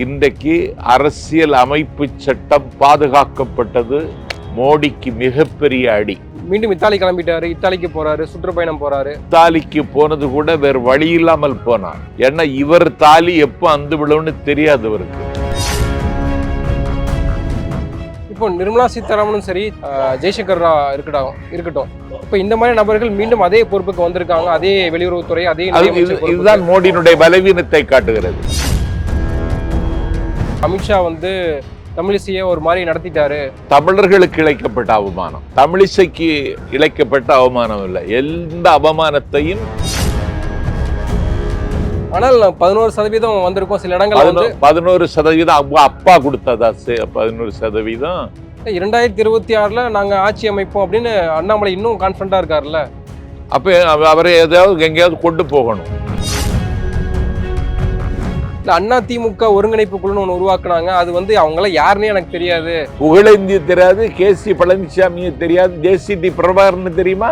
இன்றைக்கு அரசியல் அமைப்பு சட்டம் பாதுகாக்கப்பட்டது மோடிக்கு மிகப்பெரிய அடி. மீண்டும் இத்தாலி கிளம்பிட்டாரு இத்தாலிக்கு போறாரு சுற்றுப்பயணம் போறாரு. தாலிக்கு போனது கூட வேறு வழி இல்லாமல் போனார். ஏன்னா இவர் தாலி எப்போ அந்து விழும்னு தெரியாது அவருக்கு. இப்போ நிர்மலா சீதாராமனும் சரி ஜெய்சங்கர் ரா இருக்கட்டும் இருக்கட்டும். இப்போ இந்த மாதிரி நபர்கள் மீண்டும் அதே பொறுப்புக்கு வந்திருக்காங்க அதே வெளியுறவுத்துறை அதே. இதுதான் மோடியினுடைய பலவீனத்தை காட்டுகிறது. அமித்ஷா வந்து தமிழிசையை ஒரு மாதிரி நடத்திட்டாரு. தமிழர்களுக்கு இழைக்கப்பட்ட அவமானம். தமிழிசைக்கு இழைக்கப்பட்ட அவமானம் இல்லை. எந்த அவமானத்தையும் ஆனால் பதினோரு சதவீதம் வந்திருக்கும். சில இடங்கள்ல வந்து பதினோ- பதினோரு சதவீதம் அவங்க அப்பா கொடுத்ததா பதினோரு சதவீதம்? இரண்டாயிரத்தி இருபத்தி ஆறுல நாங்க ஆட்சி அமைப்போம் அப்படின்னு அண்ணாமலை இன்னும் கான்பிடண்டா இருக்காருல்ல. அப்ப அவ- அவரை எதையாவது எங்கேயாவது கொண்டு போகணும். இல்ல அண்ணா திமுக ஒருங்கிணைப்பு குழுன்னு ஒன்று உருவாக்குனாங்க. அது வந்து அவங்கள யாருன்னே எனக்கு தெரியாது. புகழேந்திய தெரியாது கே சி பழனிசாமியை தெரியாது ஜேசிடி பிரபாகரன் தெரியுமா?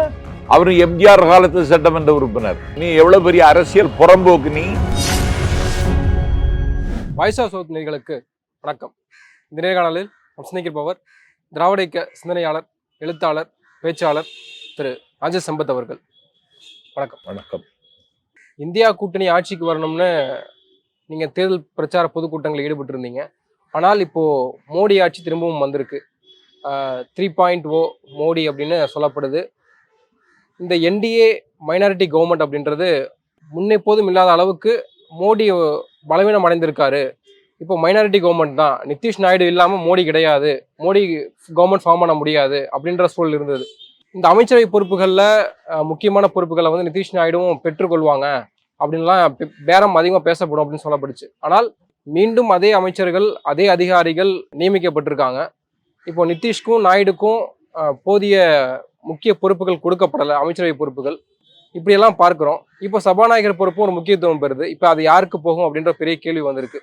அவரு எம்ஜிஆர் காலத்து சட்டமன்ற உறுப்பினர். நீ எவ்வளவு பெரிய அரசியல் புறம்போக்கு நீ? வாய்ஸ் ஆஃப் சவுத் நேர்களுக்கு வணக்கம். இந்த நேர்காணலில் நாம் சிந்திக்கிருப்பவர் திராவிட இயக்க சிந்தனையாளர் எழுத்தாளர் பேச்சாளர் திரு ராஜேஷ் சம்பத் அவர்கள். வணக்கம். வணக்கம். இந்தியா கூட்டணி ஆட்சிக்கு வரணும்னு நீங்கள் தேர்தல் பிரச்சார பொதுக்கூட்டங்களில் ஈடுபட்டு இருந்தீங்க ஆனால் இப்போது மோடி ஆட்சி திரும்பவும் வந்திருக்கு. த்ரீ பாயிண்ட் ஓ மோடி அப்படின்னு சொல்லப்படுது. இந்த என்டிஏ மைனாரிட்டி கவர்மெண்ட் அப்படின்றது முன்னெப்போதும் இல்லாத அளவுக்கு மோடி பலவீனம் அடைந்திருக்காரு. இப்போ மைனாரிட்டி கவர்மெண்ட் தான். நிதிஷ் நாயுடு இல்லாமல் மோடி கிடையாது. மோடி கவர்மெண்ட் ஃபார்ம் பண்ண முடியாது அப்படின்ற சூழல் இருந்தது. இந்த அமைச்சரவை பொறுப்புகளில் முக்கியமான பொறுப்புகளை வந்து நிதிஷ் நாயுடுவும் பெற்றுக்கொள்வாங்க. அப்படின்லாம் பேரம் அதிகமாக பேசப்படும் அப்படின்னு சொல்லப்படுச்சு. ஆனால் மீண்டும் அதே அமைச்சர்கள் அதே அதிகாரிகள் நியமிக்கப்பட்டிருக்காங்க. இப்போ நிதிஷ்க்கும் நாயுடுக்கும் போதிய முக்கிய பொறுப்புகள் கொடுக்கப்படலை அமைச்சரவை பொறுப்புகள். இப்படியெல்லாம் பார்க்குறோம். இப்போ சபாநாயகர் பொறுப்பும் ஒரு முக்கியத்துவம் பெறுது. இப்போ அது யாருக்கு போகும் அப்படின்ற பெரிய கேள்வி வந்திருக்கு.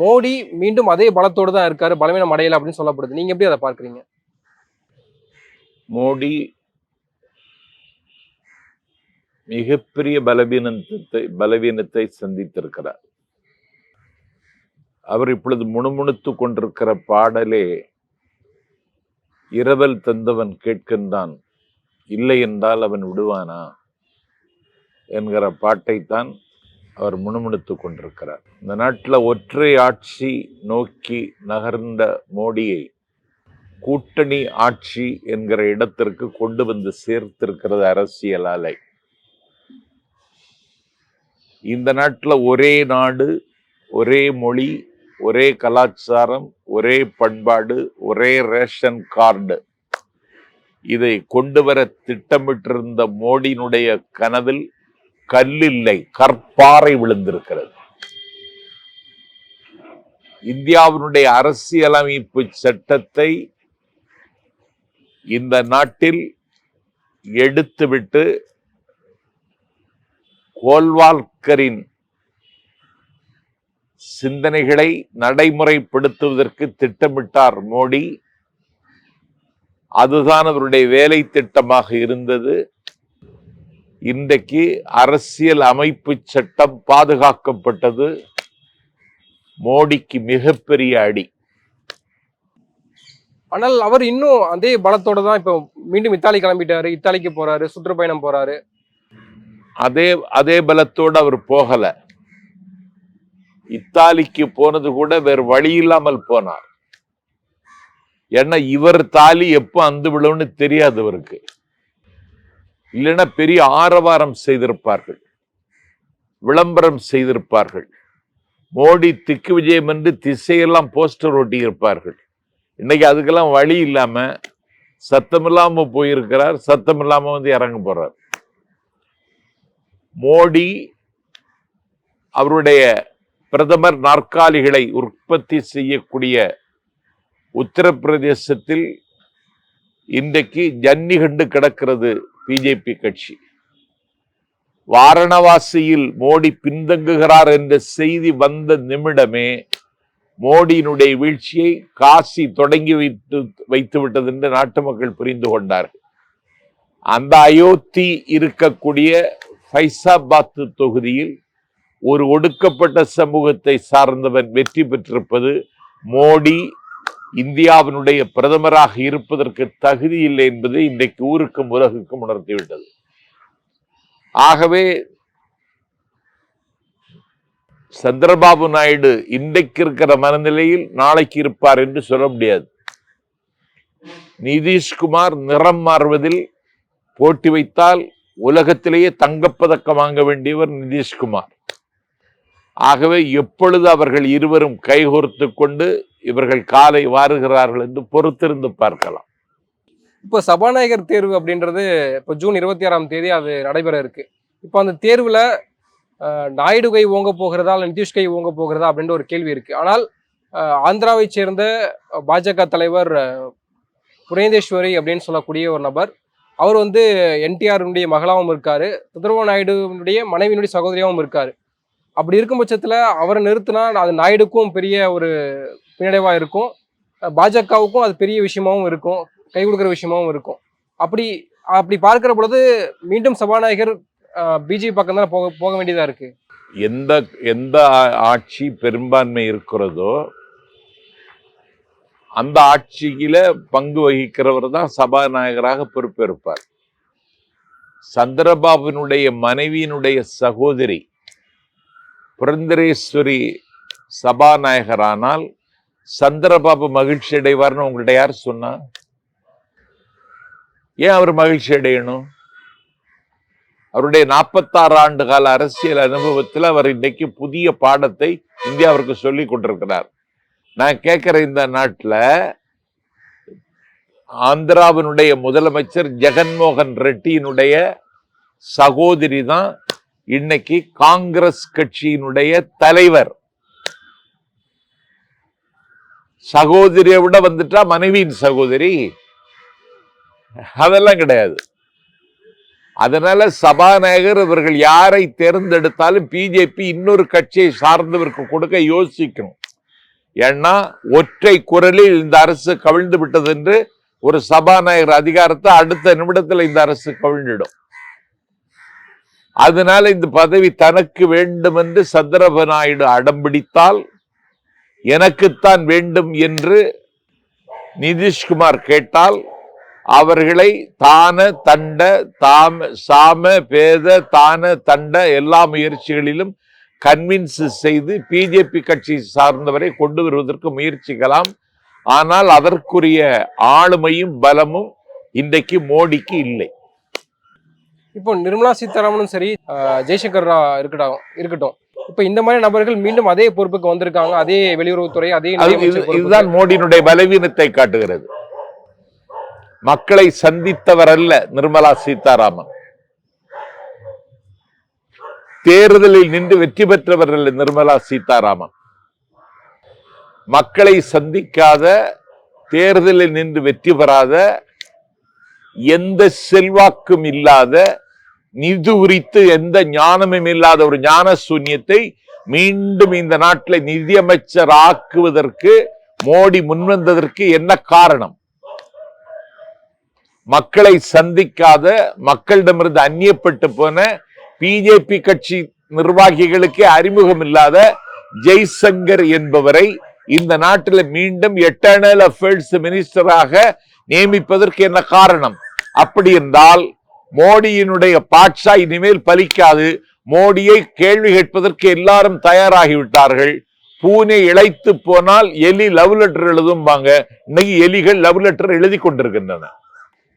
மோடி மீண்டும் அதே பலத்தோடு தான் இருக்காரு பலவீனம் அடையலை அப்படின்னு சொல்லப்படுது. நீங்கள் எப்படி அதை பார்க்குறீங்க? மோடி மிகப்பெரிய பலவீனத்தை பலவீனத்தை சந்தித்திருக்கிறார். அவர் இப்பொழுது முணுமுணுத்து கொண்டிருக்கிற பாடலே இரவல் தந்தவன் கேட்கின்றான் இல்லை என்றால் அவன் விடுவானா? என்கிற பாட்டைத்தான் அவர் முணுமுணுத்து கொண்டிருக்கிறார். இந்த நாட்டில் ஒற்றை ஆட்சி நோக்கி நகர்ந்த மோடியை கூட்டணி ஆட்சி என்கிற இடத்திற்கு கொண்டு வந்து சேர்த்திருக்கிறது அரசியல் அலை இந்த நாட்டில் ஒரே நாடு ஒரே மொழி ஒரே கலாச்சாரம் ஒரே பண்பாடு ஒரே ரேஷன் கார்டு. இதை கொண்டு வர திட்டமிட்டிருந்த மோடியினுடைய கனவில் கல்லில்லை கற்பாறை விழுந்திருக்கிறது. இந்தியாவினுடைய அரசியலமைப்பு சட்டத்தை இந்த நாட்டில் எடுத்துவிட்டு கோல்வால்கரின் சிந்தனைகளை நடைமுறைப்படுத்துவதற்கு திட்டமிட்டார் மோடி. அதுதான் அவருடைய வேலை திட்டமாக இருந்தது. இன்றைக்கு அரசியல் அமைப்பு சட்டம் பாதுகாக்கப்பட்டது. மோடிக்கு மிகப்பெரிய அடி. ஆனால் அவர் இன்னும் அதே பலத்தோட தான் இப்போ மீண்டும் இத்தாலி கிளம்பிட்டாரு. இத்தாலிக்கு போறாரு சுற்றுப்பயணம் போறாரு. அதே அதே பலத்தோடு அவர் போகல. இத்தாலிக்கு போனது கூட வேறு வழி இல்லாமல் போனார். ஏன்னா இவர் தாலி எப்போ அந்து விழும்னு தெரியாது அவருக்கு. இல்லைன்னா பெரிய ஆரவாரம் செய்திருப்பார்கள். விளம்பரம் செய்திருப்பார்கள். மோடி திக்கு விஜயம் என்று திசையெல்லாம் போஸ்டர் ஒட்டி இருப்பார்கள் இன்னைக்கு அதுக்கெல்லாம் வழி இல்லாமல் சத்தமில்லாமல் போயிருக்கிறார் சத்தமில்லாமல் வந்து இறங்க போகிறார் மோடி அவருடைய பிரதமர் நாற்காலிகளை உற்பத்தி செய்யக்கூடிய உத்தரப்பிரதேசத்தில் இன்றைக்கு ஜன்னி கண்டு கிடக்கிறது பிஜேபி கட்சி. வாரணவாசியில் மோடி பின்தங்குகிறார் என்ற செய்தி வந்த நிமிடமே மோடியினுடைய வீழ்ச்சியை காசி தொடங்கி வைத்து வைத்து விட்டது என்று நாட்டு மக்கள் புரிந்து கொண்டார்கள். அந்த அயோத்தி இருக்கக்கூடிய ஃபைசாபாத் தொகுதியில் ஒரு ஒடுக்கப்பட்ட சமூகத்தை சார்ந்தவன் வெற்றி பெற்றிருப்பது மோடி இந்தியாவினுடைய பிரதமராக இருப்பதற்கு தகுதி இல்லை என்பதை இன்றைக்கு ஊருக்கும் உலகுக்கும் உணர்த்திவிட்டது. ஆகவே சந்திரபாபு நாயுடு இன்றைக்கு இருக்கிற மனநிலையில் நாளைக்கு இருப்பார் என்று சொல்ல முடியாது. நிதிஷ்குமார் நிறம் மாறுவதில் போட்டி வைத்தால் உலகத்திலேயே தங்கப்பதக்கம் வாங்க வேண்டியவர் நிதிஷ்குமார். ஆகவே எப்பொழுது அவர்கள் இருவரும் கைகோர்த்து கொண்டு இவர்கள் காலை வாருகிறார்கள் என்று பொறுத்திருந்து பார்க்கலாம். இப்போ சபாநாயகர் தேர்வு அப்படின்றது இப்போ ஜூன் இருபத்தி ஆறாம் தேதி அது நடைபெற இருக்கு. இப்போ அந்த தேர்வில் நாயுடு கை ஓங்க போகிறதா இல்லை நிதிஷ் கை ஓங்க போகிறதா அப்படின்ற ஒரு கேள்வி இருக்கு. ஆனால் ஆந்திராவை சேர்ந்த பாஜக தலைவர் புரேந்தேஸ்வரி அப்படின்னு சொல்லக்கூடிய ஒரு நபர் அவர் வந்து என்டிஆருடைய மகளாகவும் இருக்கார். சந்திரபாபு நாயுடுனுடைய மனைவியினுடைய சகோதரியாகவும் இருக்கார். அப்படி இருக்கும் பட்சத்தில் அவரை நிறுத்தினா அது நாயுடுக்கும் பெரிய ஒரு பின்னடைவாக இருக்கும். பாஜகவுக்கும் அது பெரிய விஷயமாகவும் இருக்கும். கை கொடுக்குற விஷயமாகவும் இருக்கும். அப்படி அப்படி பார்க்கிற பொழுது மீண்டும் சபாநாயகர் பிஜேபி பக்கம் தான் போக போக வேண்டியதாக இருக்குது எந்த எந்த ஆட்சி பெரும்பான்மை இருக்கிறதோ அந்த ஆட்சியில பங்கு வகிக்கிறவர் தான் சபாநாயகராக பொறுப்பேற்பார். சந்திரபாபுனுடைய மனைவியினுடைய சகோதரி புரந்தரேஸ்வரி சபாநாயகரானால் சந்திரபாபு மகிழ்ச்சி அடைவார்னு உங்கள்கிட்ட யார் சொன்னா? ஏன் அவர் மகிழ்ச்சி அடையணும்? அவருடைய நாற்பத்தாறு ஆண்டு கால அரசியல் அனுபவத்தில் அவர் இன்னைக்கு புதிய பாடத்தை இந்தியாவிற்கு சொல்லிக் கொண்டிருக்கிறார். நான் கேட்கிற இந்த நாட்டில் ஆந்திராவினுடைய முதலமைச்சர் ஜெகன்மோகன் ரெட்டியினுடைய சகோதரி தான் இன்னைக்கு காங்கிரஸ் கட்சியினுடைய தலைவர். சகோதரியை விட வந்துட்டா மனைவியின் சகோதரி. அதெல்லாம் கிடையாது. அதனால சபாநாயகர் இவர்கள் யாரை தேர்ந்தெடுத்தாலும் பிஜேபி இன்னொரு கட்சியை சார்ந்தவருக்கு கொடுக்க யோசிக்கணும். ஏன்னா ஒற்றை குரலில் இந்த அரசு கவிழ்ந்து விட்டது என்று ஒரு சபாநாயகர் அதிகாரத்தை அடுத்த நிமிடத்தில் இந்த அரசு கவிழ்ந்துடும். அதனால இந்த பதவி தனக்கு வேண்டும் என்று சந்திரப நாயுடு அடம்பிடித்தால் எனக்குத்தான் வேண்டும் என்று நிதிஷ்குமார் கேட்டால் அவர்களை தான தண்ட தாம சாம பேத தான தண்ட எல்லா முயற்சிகளிலும் கன்வின்ஸ் செய்து பிஜேபி கட்சி சார்ந்தவரை கொண்டு வருவதற்கு முயற்சிக்கலாம். ஆனால் அதற்குரிய ஆளுமையும் பலமும் இன்றைக்கு மோடிக்கு இல்லை. இப்போ நிர்மலா சீதாராமனும் சரி ஜெய்சங்கர் இருக்கட்டும் இருக்கட்டும். இப்போ இந்த மாதிரி நபர்கள் மீண்டும் அதே பொறுப்புக்கு வந்திருக்காங்க அதே வெளியுறவுத்துறை அதே. இதுதான் மோடியினுடைய பலவீனத்தை காட்டுகிறது. மக்களை சந்தித்தவர் அல்ல நிர்மலா சீதாராமன். தேர்தலில் நின்று வெற்றி பெற்றவர்கள் நிர்மலா சீதாராமன். மக்களை சந்திக்காத தேர்தலில் நின்று வெற்றி பெறாத எந்த செல்வாக்கும் இல்லாத நிதி குறித்து எந்த ஞானமும் இல்லாத ஒரு ஞான சூன்யத்தை மீண்டும் இந்த நாட்டில் நிதியமைச்சர் ஆக்குவதற்கு மோடி முன்வந்ததற்கு என்ன காரணம்? மக்களை சந்திக்காத மக்களிடமிருந்து அந்நியப்பட்டு போன பிஜேபி கட்சி நிர்வாகிகளுக்கே அறிமுகம் இல்லாத ஜெய்சங்கர் என்பவரை இந்த நாட்டில் மீண்டும் எட்டர்னல் அஃபேர்ஸ் மினிஸ்டராக நியமிப்பதற்கு என்ன காரணம்? அப்படி என்றால் மோடியினுடைய பாட்சா இனிமேல் பலிக்காது. மோடியை கேள்வி கேட்பதற்கு எல்லாரும் தயாராகிவிட்டார்கள். பூனை இழைத்து போனால் எலி லவ் லெட்டர் எழுதும்பாங்க. இன்னைக்கு எலிகள் லவ் லெட்டர் எழுதி கொண்டிருக்கின்றன.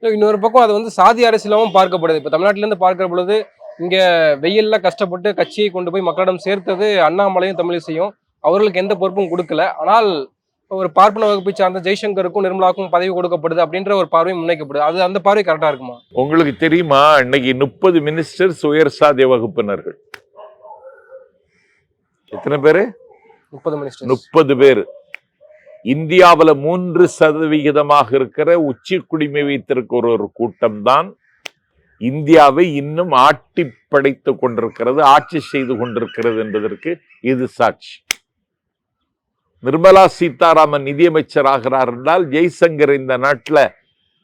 இன்னொரு பக்கம் அது வந்து சாதி அரசியலாகவும் பார்க்கப்படுது. இப்போ தமிழ்நாட்டிலேருந்து பார்க்கிற பொழுது இங்க வெயில்ல கஷ்டப்பட்டு கட்சியை கொண்டு போய் மக்களிடம் சேர்த்தது அண்ணாமலையும் தமிழிசையும். அவர்களுக்கு எந்த பொறுப்பும் கொடுக்கல. ஆனால் ஒரு பார்ப்பன வகுப்பை சார்ந்த ஜெய்சங்கருக்கும் நிர்மலாவுக்கும் பதவி கொடுக்கப்படுது அப்படின்ற ஒரு பார்வை முன்வைக்கப்படுது. அது அந்த பார்வை கரெக்டா இருக்குமா? உங்களுக்கு தெரியுமா? இன்னைக்கு முப்பது மினிஸ்டர்ஸ் உயர் சாதிய வகுப்பினர்கள். எத்தனை பேரு? முப்பது மினிஸ்டர் முப்பது பேர். இந்தியாவுல மூன்று சதவிகிதமாக இருக்கிற உச்சி குடிமை வைத்திருக்கிற ஒரு கூட்டம் தான் இந்தியாவை இன்னும் ஆட்டி படைத்து கொண்டிருக்கிறது ஆட்சி செய்து கொண்டிருக்கிறது என்பதற்கு இது சாட்சி. நிர்மலா சீதாராமன் நிதியமைச்சர் ஆகிறார் என்றால் ஜெய்சங்கர் இந்த நாட்டில்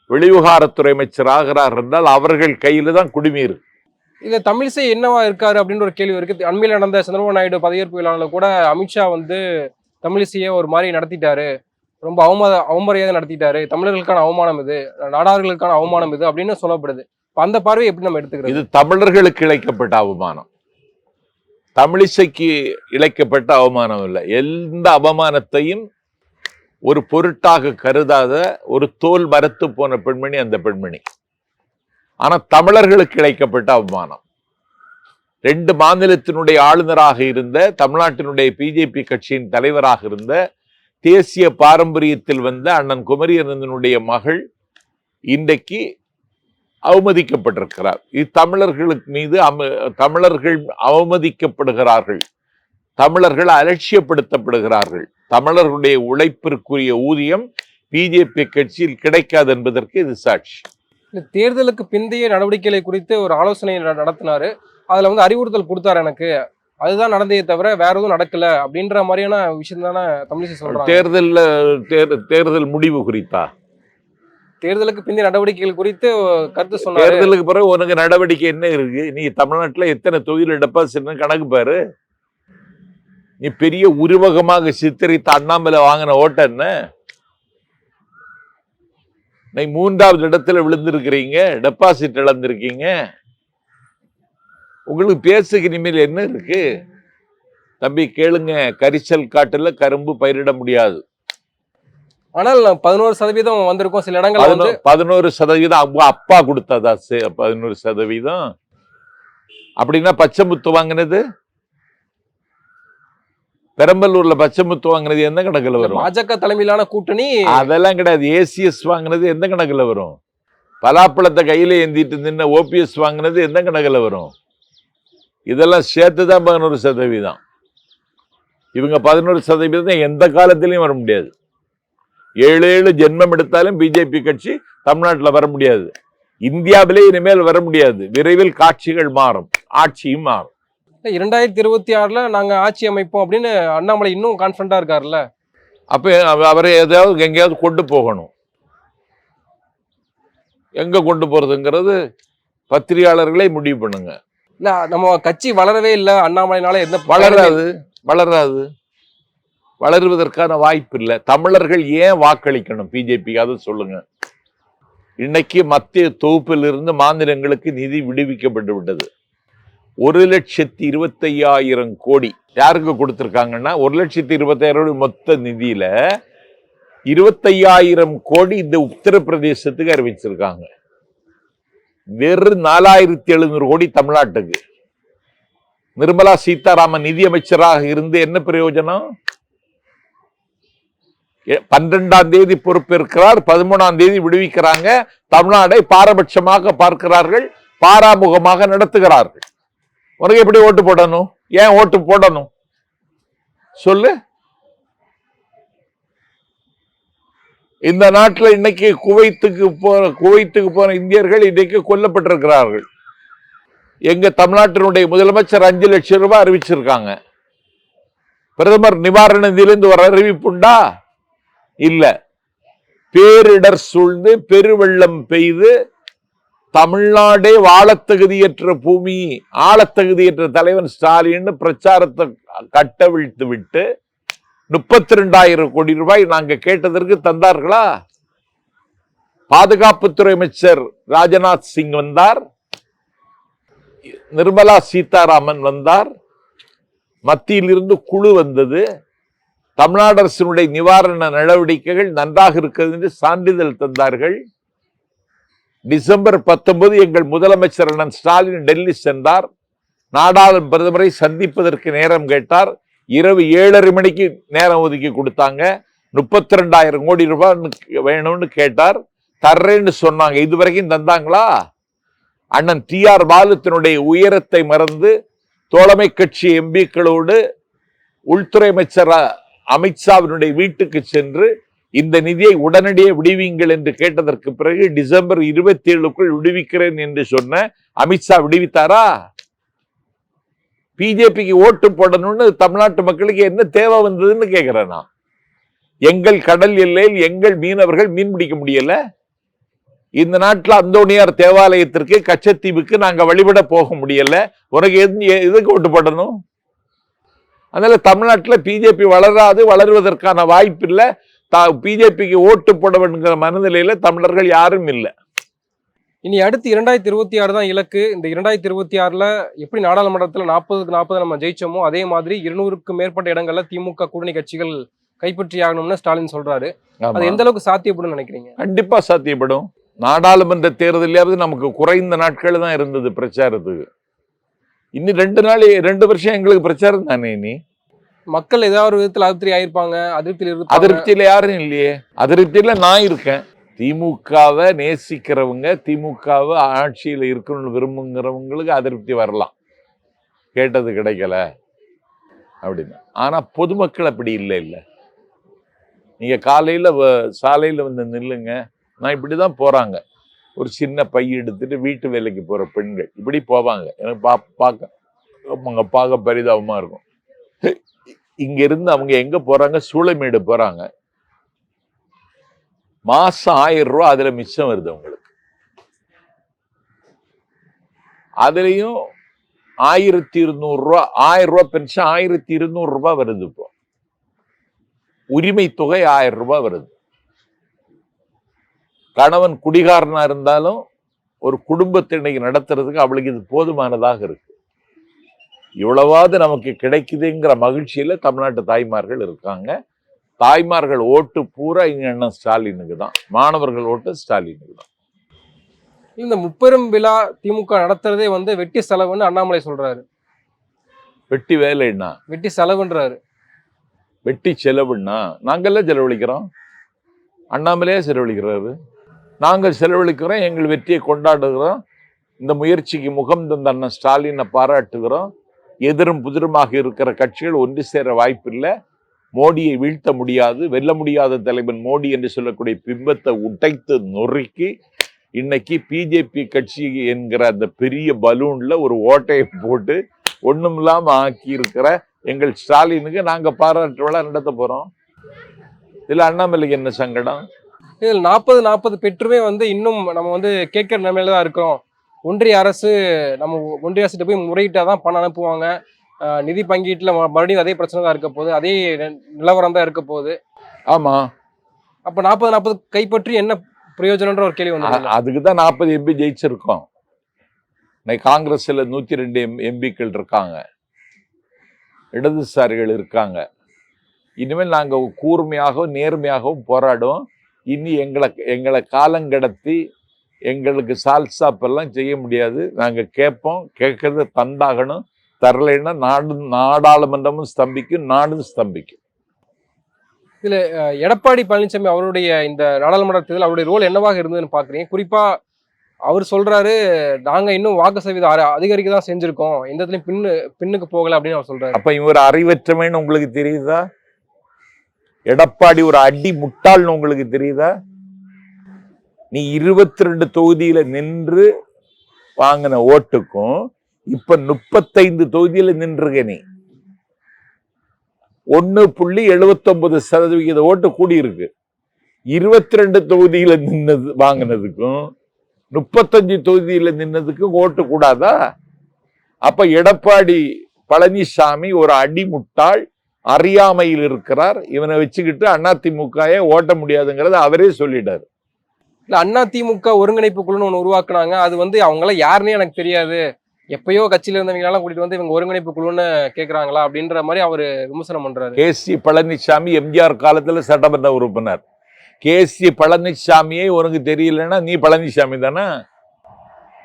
வெளிவிவகாரத்துறை அமைச்சர் ஆகிறார் என்றால் அவர்கள் கையில் தான் குடிமீர் இருக்கு தமிழிசை என்னவா இருக்காரு அப்படின்னு ஒரு கேள்வி இருக்கு. அண்மையில் நடந்த சந்திரபாபு நாயுடு பதவியேற்பு விழாவில் கூட அமித்ஷா வந்து தமிழிசையை ஒரு மாதிரி நடத்திட்டாரு. ரொம்ப அவமத அவமரியாதை நடத்திட்டாரு. தமிழர்களுக்கான அவமானம் இது நாடார்களுக்கான அவமானம் இது அப்படின்னு சொல்லப்படுது. அந்த பார்வை எப்படி நம்ம எடுத்துக்கிறோம் இது தமிழர்களுக்கு இழைக்கப்பட்ட அவமானம். தமிழிசைக்கு இழைக்கப்பட்ட அவமானம் இல்லை. எந்த அவமானத்தையும் ஒரு பொருட்டாக கருதாத ஒரு தோல் மரத்து போன பெண்மணி அந்த பெண்மணி. ஆனால் தமிழர்களுக்கு இழைக்கப்பட்ட அவமானம். ரெண்டு மாநிலத்தினுடைய ஆளுநராக இருந்த தமிழ்நாட்டினுடைய பிஜேபி கட்சியின் தலைவராக இருந்த தேசிய பாரம்பரியத்தில் வந்த அண்ணன் குமரியனந்தனுடைய மகள் இன்றைக்கு அவமதிக்கப்பட்டிருக்கிறார். இது தமிழர்களுக்கு மீது அம தமிழர்கள் அவமதிக்கப்படுகிறார்கள். தமிழர்கள் அலட்சியப்படுத்தப்படுகிறார்கள். தமிழர்களுடைய உழைப்பிற்குரிய ஊதியம் பிஜேபி கட்சியில் கிடைக்காது என்பதற்கு இது சாட்சி. இந்த தேர்தலுக்கு பிந்தைய நடவடிக்கைகளை குறித்து ஒரு ஆலோசனை நட- நடத்தினாரு. அதுல வந்து அறிவுறுத்தல் கொடுத்தாரு எனக்கு. அதுதான் நடந்தே தவிர வேற எதுவும் நடக்கல அப்படின்ற மாதிரியான விஷயம் தானே தமிழிசை சொல்றாங்க. தேர்தல்ல தேர் தேர்தல் முடிவு குறித்தா? தேர்தலுக்கு பிந்தைய நடவடிக்கைகள் குறித்து கருத்து சொன்னார். தேர்தலுக்கு பிறகு உனக்கு நடவடிக்கை என்ன இருக்கு? நீ தமிழ்நாட்டுல எத்தனை தொகுதியில் டெபாசிட்னு கணக்கு பாரு. நீ பெரிய உருவகமாக சித்தரித்த அண்ணாமலை வாங்கின ஓட்ட என்ன? நீ மூன்றாவது இடத்துல விழுந்திருக்கிறீங்க டெபாசிட் இழந்திருக்கீங்க. உங்களுக்கு பேசுக்கு இனிமேல் என்ன இருக்கு? தம்பி கேளுங்க. கரிசல் காட்டுல கரும்பு பயிரிட முடியாது. ஆனால் பதினோரு சதவீதம் வந்திருக்கும். சில இடங்கள்ல வந்து பதினோ- பதினோரு சதவீதம் அவங்க அப்பா கொடுத்ததா பதினோரு சதவீதம்? அப்படின்னா பச்சை முத்து வாங்கினது? பெரம்பலூர்ல பச்சை முத்து வாங்கினது எந்த கணக்குல வரும்? பாஜக தலைமையிலான கூட்டணி அதெல்லாம் கிடையாது. ஏசிஎஸ் வாங்கினது எந்த கணக்குல வரும்? பலாப்பழத்தை கையில ஏந்திட்டு நின்ன ஓபிஎஸ் வாங்கினது எந்த கணக்குல வரும்? இதெல்லாம் சேர்த்து தான் பதினோரு சதவீதம். இவங்க பதினோரு சதவீதம் எந்த காலத்திலையும் வர முடியாது. ஏழு ஏழு ஜென்மம் எடுத்தாலும் பிஜேபி கட்சி தமிழ்நாட்டில் வர முடியாது. இந்தியாவிலே இனிமேல் வர முடியாது. விரைவில் காட்சிகள் மாறும். ஆட்சியும் மாறும். இரண்டாயிரத்தி இருபத்தி ஆறுல நாங்க ஆட்சி அமைப்போம் அப்படின்னு அண்ணாமலை இன்னும் கான்பிடண்டா இருக்காருல்ல? அப்ப அவ- அவரை ஏதாவது எங்கேயாவது கொண்டு போகணும். எங்க கொண்டு போறதுங்கிறது பத்திரிகையாளர்களே முடிவு பண்ணுங்க. இல்ல நம்ம கட்சி வளரவே இல்ல. அண்ணாமலைனால எந்த வளராது. வளராது. வளருவதற்கான வாய்ப்பு இல்லை. தமிழர்கள் ஏன் வாக்களிக்கணும்? பிஜேபி அதை சொல்லுங்க. இன்னைக்கு மத்திய தொகுப்பிலிருந்து மாநிலங்களுக்கு நிதி விடுவிக்கப்பட்டு விட்டது. ஒரு லட்சத்தி இருபத்தையாயிரம் கோடி யாருக்கு கொடுத்துருக்காங்கன்னா ஒரு லட்சத்தி இருபத்தாயிரம் கோடி மொத்த நிதியில இருபத்தையாயிரம் கோடி இந்த உத்தரப்பிரதேசத்துக்கு அறிவிச்சிருக்காங்க. வெறும் நாலாயிரத்தி எழுநூறு கோடி தமிழ்நாட்டுக்கு. நிர்மலா சீதாராமன் நிதியமைச்சராக இருந்து என்ன பிரயோஜனம்? பன்னிரெண்டாம் தேதி பொறுப்பேற்கிறார் பதிமூணாம் தேதி விடுவிக்கிறாங்க தமிழ்நாடை பாரபட்சமாக பார்க்கிறார்கள் பாராமுகமாக நடத்துகிறார்கள். உனக்கு எப்படி ஓட்டு போடணும்? ஏன் ஓட்டு போடணும்? சொல்லு. இந்த நாட்டில் இன்னைக்கு குவைத்துக்கு போற குவைத்துக்கு போன இந்தியர்கள் இன்னைக்கு கொல்லப்பட்டிருக்கிறார்கள். எங்க தமிழ்நாட்டினுடைய முதலமைச்சர் அஞ்சு லட்சம் ரூபாய் அறிவிச்சிருக்காங்க. பிரதமர் நிவாரண நிதியிலிருந்து ஒரு அறிவிப்புண்டா? இல்லை. பேரிடர் சூழ்ந்து பெருவெள்ளம் பெய்து தமிழ்நாடே வாழத்தகுதியற்ற பூமி ஆழத்தகுதியற்ற தலைவன் ஸ்டாலின் பிரச்சாரத்தை கட்டவிழ்த்து விட்டு முப்பத்தி ரெண்டாயிரம் கோடி ரூபாய் நாங்க கேட்டதற்கு தந்தார்களா? பாதுகாப்புத்துறை அமைச்சர் ராஜ்நாத் சிங் வந்தார் நிர்மலா சீதாராமன் வந்தார் மத்தியிலிருந்து குழு வந்தது. தமிழ்நாடு அரசினுடைய நிவாரண நடவடிக்கைகள் நன்றாக இருக்கிறது என்று சான்றிதழ் தந்தார்கள். டிசம்பர் பத்தொன்பது எங்கள் முதலமைச்சர் அண்ணன் ஸ்டாலின் டெல்லி சென்றார். நாடாளும் பிரதமரை சந்திப்பதற்கு நேரம் கேட்டார். இரவு ஏழரை மணிக்கு நேரம் ஒதுக்கி கொடுத்தாங்க. முப்பத்தி ரெண்டாயிரம் கோடி ரூபாய் வேணும்னு கேட்டார். தர்றேன்னு சொன்னாங்க. இதுவரைக்கும் தந்தாங்களா? அண்ணன் டி ஆர் பாலுத்தினுடைய உயரத்தை மறந்து தோழமை கட்சி எம்பிக்களோடு உள்துறை அமைச்சர் அமித்ஷாவினுடைய வீட்டுக்கு சென்று இந்த நிதியை உடனடியே விடுவீங்கள் என்று கேட்டதற்கு பிறகு டிசம்பர் இருபத்தி ஏழுக்குள் விடுவிக்கிறேன் என்று சொன்ன அமித்ஷா விடுவித்தாரா? பிஜேபிக்கு ஓட்டு போடணும்னு தமிழ்நாட்டு மக்களுக்கு என்ன தேவை வந்ததுன்னு கேட்கிறேன் நான். எங்கள் கடல் எல்லையில் எங்கள் மீனவர்கள் மீன் பிடிக்க முடியல. இந்த நாட்டில் அந்தோணியார் தேவாலயத்திற்கு கச்சத்தீவுக்கு நாங்கள் வழிபட போக முடியல. உனக்கு எது எதுக்கு ஓட்டு போடணும்? அதனால தமிழ்நாட்டுல பிஜேபி வளராது வளருவதற்கான வாய்ப்பு இல்ல பிஜேபிக்கு ஓட்டு போட வேண்டுங்கிற மனநிலையில தமிழர்கள் யாரும் இல்லை. இனி அடுத்து இரண்டாயிரத்தி இருபத்தி ஆறு தான் இலக்கு. இந்த இரண்டாயிரத்தி இருபத்தி ஆறுல எப்படி நாடாளுமன்றத்துல நாற்பதுக்கு நாற்பது நம்ம ஜெயிச்சோமோ அதே மாதிரி இருநூறுக்கும் மேற்பட்ட இடங்கள்ல திமுக கூட்டணி கட்சிகள் கைப்பற்றி ஆகணும்னு ஸ்டாலின் சொல்றாரு. அது. எந்த அளவுக்கு சாத்தியப்படும் நினைக்கிறீங்க? கண்டிப்பா சாத்தியப்படும். நாடாளுமன்ற தேர்தலையாவது நமக்கு குறைந்த நாட்கள் தான் இருந்தது பிரச்சாரத்துக்கு. இன்னும் ரெண்டு நாள் ரெண்டு வருஷம் எங்களுக்கு பிரச்சாரம் தானே இனி? மக்கள் ஏதாவது ஒரு விதத்துல அதிருப்தி ஆயிருப்பாங்க அதிருப்தியில் இருப்பாங்க. அதிருப்தியில யாரும் இல்லையே. அதிருப்தியில நான் இருக்கேன். திமுகவை நேசிக்கிறவங்க திமுகவை ஆட்சியில் இருக்கணும்னு விரும்புங்கிறவங்களுக்கு அதிருப்தி வரலாம். கேட்டது கிடைக்கல. அப்படின்னு. ஆனா பொதுமக்கள் அப்படி இல்லை இல்லை. நீங்க காலையில சாலையில வந்து நில்லுங்க. நான் இப்படிதான் போறாங்க. ஒரு சின்ன பை எடுத்துட்டு வீட்டு வேலைக்கு போற பெண்கள். இப்படி போவாங்க. எனக்கு பா பார்க்க அவங்க பார்க்க பரிதாபமா இருக்கும். இங்க இருந்து அவங்க எங்க போறாங்க? சூளைமேடு போறாங்க. மாசம் ஆயிரம் ரூபா அதுல மிச்சம் வருது அவங்களுக்கு. அதுலயும் ஆயிரத்தி இருநூறு ரூபா ஆயிரம் ரூபா பென்ஷன் ஆயிரத்தி இருநூறுரூபா வருது இப்போ. உரிமை தொகை ஆயிரம் ரூபாய் வருது. கணவன் குடிகாரனா இருந்தாலும் ஒரு குடும்பத்தை இன்னைக்கு நடத்துறதுக்கு அவளுக்கு இது போதுமானதாக இருக்கு. இவ்வளவாவது நமக்கு கிடைக்குதுங்கிற மகிழ்ச்சியில தமிழ்நாட்டு தாய்மார்கள் இருக்காங்க. தாய்மார்கள் ஓட்டு பூரா இங்க அண்ணன் ஸ்டாலினுக்கு தான். மாணவர்கள் ஓட்டு ஸ்டாலினுக்கு தான். இந்த முப்பெரும் விழா திமுக நடத்துறதே வந்து வெட்டி செலவுன்னு அண்ணாமலை சொல்றாரு. வெட்டி வேலைன்னா? வெட்டி செலவுன்றாரு. வெட்டி செலவுன்னா? நாங்கெல்லாம் செலவழிக்கிறோம். அண்ணாமலையே செலவழிக்கிறாரு. நாங்கள் செலவழிக்கிறோம் எங்கள் வெற்றியை கொண்டாடுகிறோம். இந்த முயற்சிக்கு முகம் தந்த அண்ணன் ஸ்டாலினை பாராட்டுகிறோம். எதிரும் புதிருமாக இருக்கிற கட்சிகள் ஒன்று சேர வாய்ப்பில்லை. மோடியை வீழ்த்த முடியாது. வெல்ல முடியாத தலைவன் மோடி என்று சொல்லக்கூடிய பிம்பத்தை உடைத்து நொறுக்கி இன்னைக்கு பிஜேபி கட்சி என்கிற அந்த பெரிய பலூனில் ஒரு ஓட்டையை போட்டு ஒண்ணுமில்லாம ஆக்கி இருக்கிற எங்கள் ஸ்டாலினுக்கு நாங்கள் பாராட்டு விழா நடத்த போகிறோம் இதில் அண்ணாமலைக்கு என்ன சங்கடம்? இதில் நாற்பது நாற்பது பெற்றுமே வந்து இன்னும் நம்ம வந்து கேட்கிற நிலைமையில தான் இருக்கிறோம். ஒன்றிய அரசு நம்ம ஒன்றிய அரசுகிட்ட போய் முறையிட்டா தான் பணம் அனுப்புவாங்க. நிதி பங்கீட்டில் மறுபடியும் அதே பிரச்சனை தான் இருக்க போகுது. அதே நிலவரம் தான் இருக்க போகுது. ஆமா. அப்போ நாற்பது நாற்பது கைப்பற்றி என்ன பிரயோஜனம்ன்ற ஒரு கேள்வி வந்து அதுக்கு தான் நாற்பது எம்பி ஜெயிச்சிருக்கோம். இன்னைக்கு காங்கிரஸ்ல நூத்தி ரெண்டு எம் எம்பிக்கள் இருக்காங்க. இடதுசாரிகள் இருக்காங்க. இனிமேல் நாங்க கூர்மையாகவும் நேர்மையாகவும் போராடுவோம். இனி எங்களை எங்களை காலங்கடத்தி எங்களுக்கு சால்சாப்பெல்லாம் செய்ய முடியாது. நாங்க கேட்போம் கேட்கறத தந்தாகணும் தரலைன்னா நாடு நாடாளுமன்றமும் ஸ்தம்பிக்கும் நாடும் ஸ்தம்பிக்கும். அஹ் எடப்பாடி பழனிசாமி அவருடைய இந்த நாடாளுமன்ற தேர்தல் அவருடைய ரோல் என்னவாக இருந்ததுன்னு பாக்குறீங்க? குறிப்பா அவர் சொல்றாரு நாங்க இன்னும் வாக்கு சதவீதம் அதிகரிக்க தான் செஞ்சிருக்கோம். எந்த இடத்துலயும் பின்னு பின்னுக்கு போகல அப்படின்னு அவர் சொல்றாரு. அப்ப இவர் அறிவற்றவன்னு உங்களுக்கு தெரியுதா? எடப்பாடி ஒரு அடி முட்டாள்னு உங்களுக்கு தெரியுதா? நீ இருபத்தி ரெண்டு தொகுதியில நின்று வாங்கின ஓட்டுக்கும் இப்ப முப்பத்தைந்து தொகுதியில நின்றுக நீ. ஒன்னு புள்ளி எழுபத்தொன்பது சதவிகித ஓட்டு கூடி இருக்கு இருபத்தி ரெண்டு தொகுதியில நின்னது வாங்கினதுக்கும் முப்பத்தஞ்சு தொகுதியில நின்னதுக்கும் ஓட்டு கூடாதா? அப்ப எடப்பாடி பழனிசாமி ஒரு அடிமுட்டாள் அறியாமையில் இருக்கிறார் இவனை வச்சுக்கிட்டு அதிமுகவை ஓட்ட முடியாதுங்கிறத அவரே சொல்லிட்டாரு. இல்ல அண்ணா திமுக ஒருங்கிணைப்பு குழுன்னு ஒன்று உருவாக்குனாங்க. அது வந்து அவங்களாம் யாருன்னே எனக்கு தெரியாது. எப்பயோ கட்சியில இருந்தவங்க எல்லாம் கூட்டிட்டு வந்து இவங்க ஒருங்கிணைப்பு குழுன்னு கேக்குறாங்களா அப்படின்ற மாதிரி அவர் விமர்சனம் பண்றாரு. கே சி பழனிசாமி எம்ஜிஆர் காலத்துல சட்டமன்ற உறுப்பினர். கே சி பழனிசாமியே உனக்கு தெரியலன்னா நீ பழனிசாமி தானே?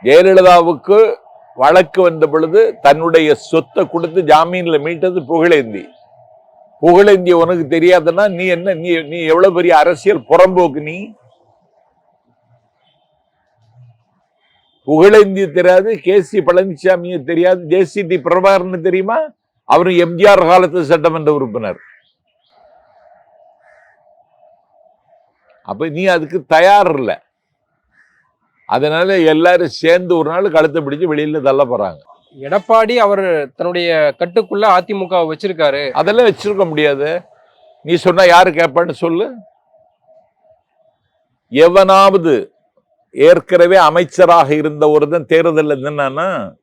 ஜெயலலிதாவுக்கு வழக்கு வந்த பொழுது தன்னுடைய சொத்தை கொடுத்து ஜாமீன்ல மீட்டது புகழேந்தி. புகழேந்திய உனக்கு தெரியாதுன்னா நீ என்ன நீ நீ எவ்வளவு பெரிய அரசியல் புறம்போக்கு நீ? புகழேந்தி தெரியாது கே சி தெரியாது தெரியாது ஜேசிடி பிரபாகரன் தெரியுமா? அவரு எம்ஜிஆர் காலத்து சட்டமன்ற உறுப்பினர். அப்ப நீ அதுக்கு தயார் இல்ல. அதனால எல்லாரும் சேர்ந்து ஒரு நாள் கழுத்தை பிடிச்சு வெளியில தள்ள போறாங்க. எடப்பாடி அவர் தன்னுடைய கட்டுக்குள்ள அதிமுக வச்சிருக்காரு. அதெல்லாம் வச்சிருக்க முடியாது. நீ சொன்னா யாரு கேட்பான்னு சொல்லு. எவனாவது ஏற்கனவே அமைச்சராக இருந்த ஒருத்தன் தேர்தலில் என்னன்னா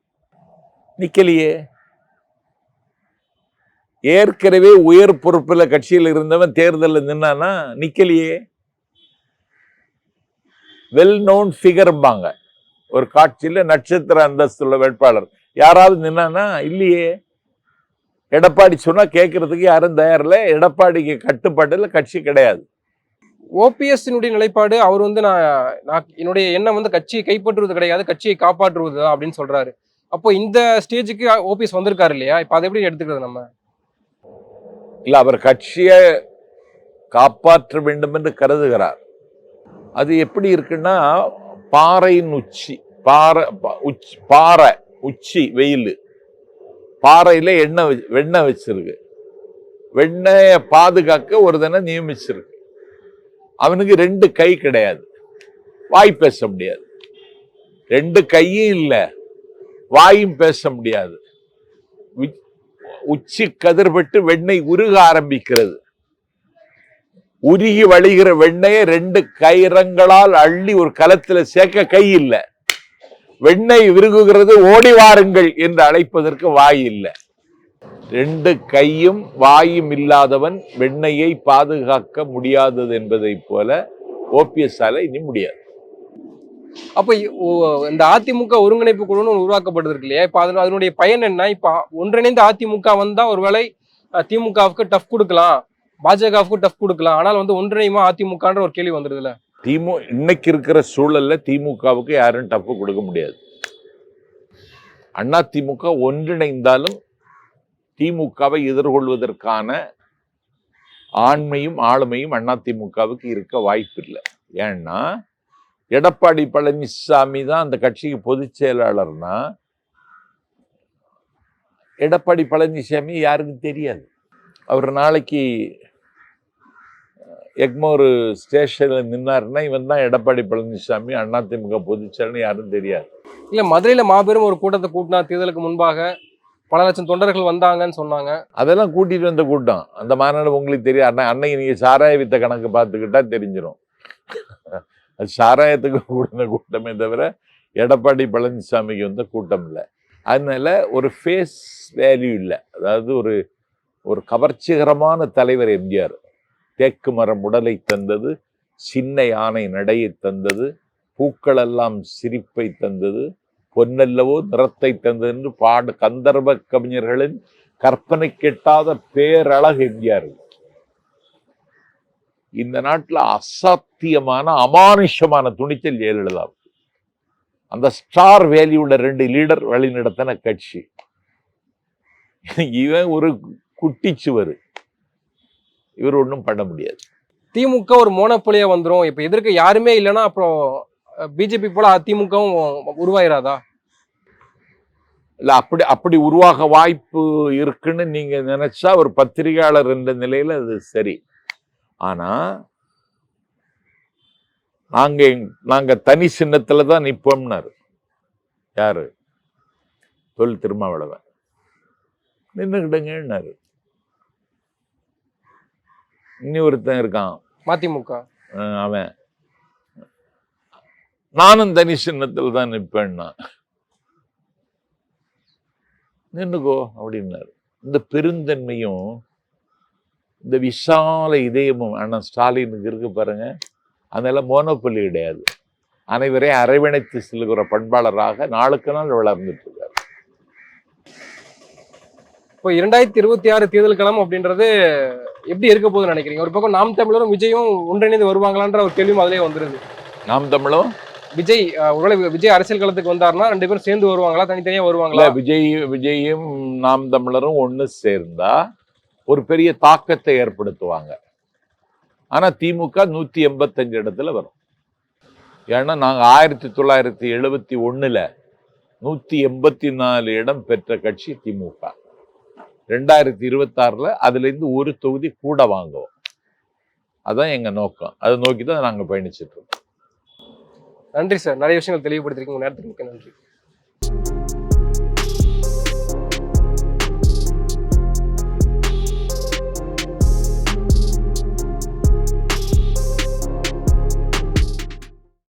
நிக்கலையே. ஏற்கனவே உயர் பொறுப்பில் கட்சியில் இருந்தவன் தேர்தலில் நின்னானா நிக்கலையே. வெல் நோன் ஃபிகர்பாங்க ஒரு காட்சியில் நட்சத்திர அந்தஸ்துள்ள வேட்பாளர். யாராவது நின்னானா இல்லையே. எடப்பாடி சொன்னா கேட்கறதுக்கு யாரும் தயாரில்ல. எடப்பாடிக்கு கட்டுப்பாட்டுல கட்சி கிடையாது. ஓபிஎஸ்னுடைய நிலைப்பாடு அவர் வந்து நான் நான் என்னுடைய எண்ணம் வந்து கட்சியை கைப்பற்றுவது கிடையாது கட்சியை காப்பாற்றுவது தான் அப்படின்னு சொல்றாரு. அப்போ இந்த ஸ்டேஜுக்கு ஓபிஎஸ் வந்திருக்காரு இல்லையா? இப்போ அதை எப்படி எடுத்துக்கிறது நம்ம? இல்ல அவர் கட்சியை காப்பாற்ற வேண்டும் என்று கருதுகிறார். அது எப்படி இருக்குன்னா பாறையின் உச்சி பாறை உச்சி பாறை. உச்சி வெயில். பாறையில எண்ணெய் வெண்ணெய் வச்சிருக்கு. வெண்ணெயை பாதுகாக்க ஒரு தினம் நியமிச்சிருக்கு. அவனுக்கு ரெண்டு கை கிடையாது. வாய் பேச முடியாது. ரெண்டு கையும் இல்லை. வாயும் பேச முடியாது. உச்சி கதிர்பட்டு வெண்ணெய் உருக ஆரம்பிக்கிறது. உருகி வழிகிற வெண்ணெயை ரெண்டு கயிறங்களால் அள்ளி ஒரு களத்தில் சேர்க்க கை இல்லை. வெண்ணெய் விருகுகிறது ஓடி வாருங்கள் என்று அழைப்பதற்கு வாய் இல்லை. ரெண்டு கையும் வாயும் இல்லாதவன் வெண்ணெயை பாதுகாக்க முடியாதது என்பதைப் போல ஓபிஎஸ் ஆல இனி முடியாது. அப்போ இந்த அதிமுக ஒருங்கிணைப்பு குழுன்னு ஒண்ணு உருவாக்கப்படுது இல்லையா? இப்போ அதனுடைய பயன் என்ன? இப்போ ஒன்றிணைந்த அதிமுக வந்தா ஒருவேளை திமுகவுக்கு டஃப் கொடுக்கலாம் பாஜகவுக்கு டஃப் கொடுக்கலாம் ஆனால் வந்து ஒன்றிணையுமா அதிமுகன்ற ஒரு கேள்வி வந்துருதுல திமு இன்னைக்கு இருக்கிற சூழல்ல திமுகவுக்கு யாரும் டப்பு கொடுக்க முடியாது. அண்ணா திமுக ஒன்றிணைந்தாலும் திமுகவை எதிர்கொள்வதற்கான ஆண்மையும் ஆளுமையும் அண்ணா திமுகவுக்கு இருக்க வாய்ப்பில்லை. ஏன்னா எடப்பாடி பழனிசாமி தான் அந்த கட்சிக்கு பொதுச் செயலாளர்னா எடப்பாடி பழனிசாமி யாருக்கும் தெரியாது. அவர் நாளைக்கு எக்மோர் ஸ்டேஷனில் நின்னாருன்னா இவன் தான் எடப்பாடி பழனிசாமி அதிமுக பொதுச்செயல்னு யாரும் தெரியாது. இல்ல மதுரையில மாபெரும் ஒரு கூட்டத்தை கூட்டினா தேர்தலுக்கு முன்பாக பல லட்சம் தொண்டர்கள் வந்தாங்கன்னு சொன்னாங்க. அதெல்லாம் கூட்டிட்டு வந்த கூட்டம். அந்த மாநாடு உங்களுக்கு தெரியும். அண்ணா அன்னைக்கு நீங்க சாராய வித்த கணக்கு பார்த்துக்கிட்டா தெரிஞ்சிடும் அது சாராயத்துக்கு கூடின கூட்டமே தவிர எடப்பாடி பழனிசாமிக்கு வந்த கூட்டம் இல்லை. அதனால ஒரு ஃபேஸ் வேல்யூ இல்லை. அதாவது ஒரு ஒரு கவர்ச்சிகரமான தலைவர் எம்ஜிஆர். தேக்கு மரம் உடலை தந்தது சின்ன யானை நடையை தந்தது பூக்களெல்லாம் சிரிப்பை தந்தது பொன்னல்லவோ நிறத்தை தந்தது என்று பாடு கந்தர்வ கவிஞர்களின் கற்பனை கெட்டாத பேரழகு எம்ஜிஆர். இந்த நாட்டில் அசாத்தியமான அமானுஷமான துணிச்சல் ஜெயலலிதா. அந்த ஸ்டார் வேல்யூட ரெண்டு லீடர் வழிநடத்தின கட்சி. இவன் ஒரு குட்டிச்சுவர். இவர் ஒன்றும் பண்ண முடியாது. திமுக ஒரு மோனப்புலியா வந்துரும். இப்ப எதிர்க்க யாருமே இல்லைன்னா அப்புறம் பிஜேபி போல அதிமுகவும் உருவாயிராதா? இல்ல அப்படி அப்படி உருவாக வாய்ப்பு இருக்குன்னு நீங்க நினைச்சா ஒரு பத்திரிகையாளர் என்ற நிலையில அது சரி. ஆனா நாங்க எங்- நாங்க தனி சின்னத்துல தான் நிப்போம்னாரு. யாரு? தொல் திருமாவளவன். நின்னுக்கிடுங்கன்னாரு. இன்னி ஒருத்தன் இருக்கான். மதிமுக. அவன். நானும் தனி சின்னத்தில் தான் நிற்பேன்னா நின்னுக்கோ அப்படின்னாரு. இந்த பெருந்தன்மையும் இந்த விசால இதயமும் அண்ணன் ஸ்டாலினுக்கு இருக்கு பாருங்க. அதெல்லாம் மோனோப்பள்ளி கிடையாது. அனைவரையும் அரவணைத்து செல்கிற பண்பாளராக நாளுக்கு நாள் வளர்ந்துட்டு இருக்காரு இப்போ இரண்டாயிரத்தி இருபத்தி ஆறு தேர்தல் களம் அப்படின்றது எப்படி இருக்க போகுதுன்னு நினைக்கிறீங்க? ஒரு பக்கம் நாம் தமிழரும் விஜயும் ஒன்றிணைந்து வருவாங்களான்ற ஒரு கேள்வியும் அதிலே வந்துருது. நாம் தமிழும் விஜய் ஒருவேளை விஜய் அரசியல் களத்துக்கு வந்தாருன்னா ரெண்டு பேரும் சேர்ந்து வருவாங்களா? தனித்தனியா வருவாங்களா? விஜய் விஜயும் நாம் தமிழரும் ஒண்ணு சேர்ந்தா ஒரு பெரிய தாக்கத்தை ஏற்படுத்துவாங்க. ஆனா திமுக நூத்தி எண்பத்தஞ்சு இடத்துல வரும். ஏன்னா நாங்க ஆயிரத்தி தொள்ளாயிரத்தி எழுபத்தி ஒண்ணுல நூத்தி எண்பத்தி நாலு இடம் பெற்ற கட்சி திமுக. ரெண்டாயிரத்தி இருபத்தாறில் அதுலேருந்து ஒரு தொகுதி கூட வாங்குவோம். அதுதான் எங்கள் நோக்கம். அதை நோக்கி தான் நாங்கள் பயணிச்சிட்டு இருக்கோம். நன்றி சார். நிறைய விஷயங்கள் தெளிவுபடுத்திருக்கீங்க. நேரத்துக்கு மிக்க நன்றி.